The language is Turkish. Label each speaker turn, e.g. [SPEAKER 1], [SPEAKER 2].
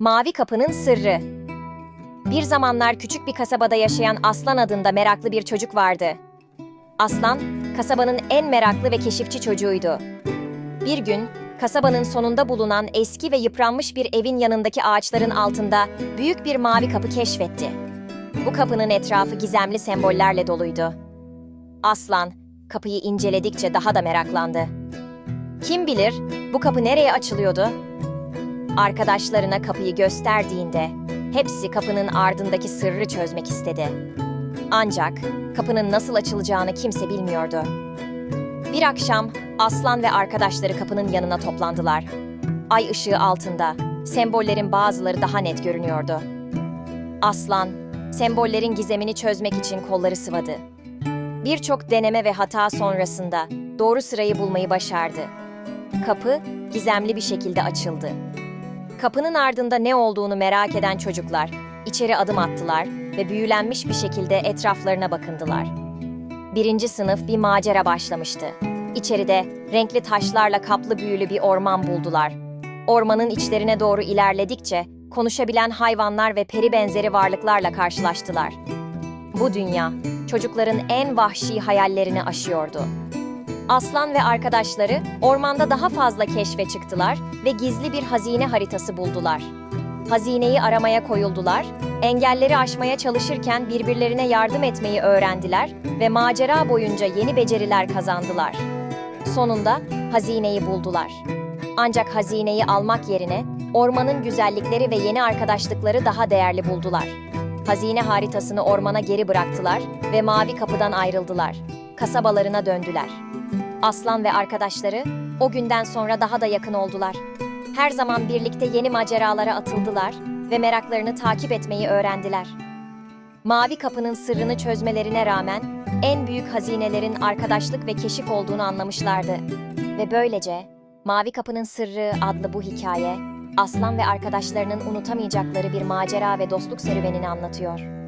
[SPEAKER 1] Mavi Kapı'nın Sırrı Bir zamanlar küçük bir kasabada yaşayan Aslan adında meraklı bir çocuk vardı. Aslan, kasabanın en meraklı ve keşifçi çocuğuydu. Bir gün, kasabanın sonunda bulunan eski ve yıpranmış bir evin yanındaki ağaçların altında büyük bir mavi kapı keşfetti. Bu kapının etrafı gizemli sembollerle doluydu. Aslan, kapıyı inceledikçe daha da meraklandı. Kim bilir, bu kapı nereye açılıyordu? Arkadaşlarına kapıyı gösterdiğinde hepsi kapının ardındaki sırrı çözmek istedi. Ancak kapının nasıl açılacağını kimse bilmiyordu. Bir akşam Aslan ve arkadaşları kapının yanına toplandılar. Ay ışığı altında sembollerin bazıları daha net görünüyordu. Aslan, sembollerin gizemini çözmek için kolları sıvadı. Birçok deneme ve hata sonrasında doğru sırayı bulmayı başardı. Kapı gizemli bir şekilde açıldı. Kapının ardında ne olduğunu merak eden çocuklar içeri adım attılar ve büyülenmiş bir şekilde etraflarına bakındılar. Birinci sınıf bir macera başlamıştı. İçeride renkli taşlarla kaplı büyülü bir orman buldular. Ormanın içlerine doğru ilerledikçe konuşabilen hayvanlar ve peri benzeri varlıklarla karşılaştılar. Bu dünya çocukların en vahşi hayallerini aşıyordu. Aslan ve arkadaşları ormanda daha fazla keşfe çıktılar ve gizli bir hazine haritası buldular. Hazineyi aramaya koyuldular, engelleri aşmaya çalışırken birbirlerine yardım etmeyi öğrendiler ve macera boyunca yeni beceriler kazandılar. Sonunda hazineyi buldular. Ancak hazineyi almak yerine ormanın güzellikleri ve yeni arkadaşlıkları daha değerli buldular. Hazine haritasını ormana geri bıraktılar ve mavi kapıdan ayrıldılar. Kasabalarına döndüler. Aslan ve arkadaşları o günden sonra daha da yakın oldular. Her zaman birlikte yeni maceralara atıldılar ve meraklarını takip etmeyi öğrendiler. Mavi Kapı'nın sırrını çözmelerine rağmen en büyük hazinelerin arkadaşlık ve keşif olduğunu anlamışlardı. Ve böylece Mavi Kapı'nın Sırrı adlı bu hikaye, Aslan ve arkadaşlarının unutamayacakları bir macera ve dostluk serüvenini anlatıyor.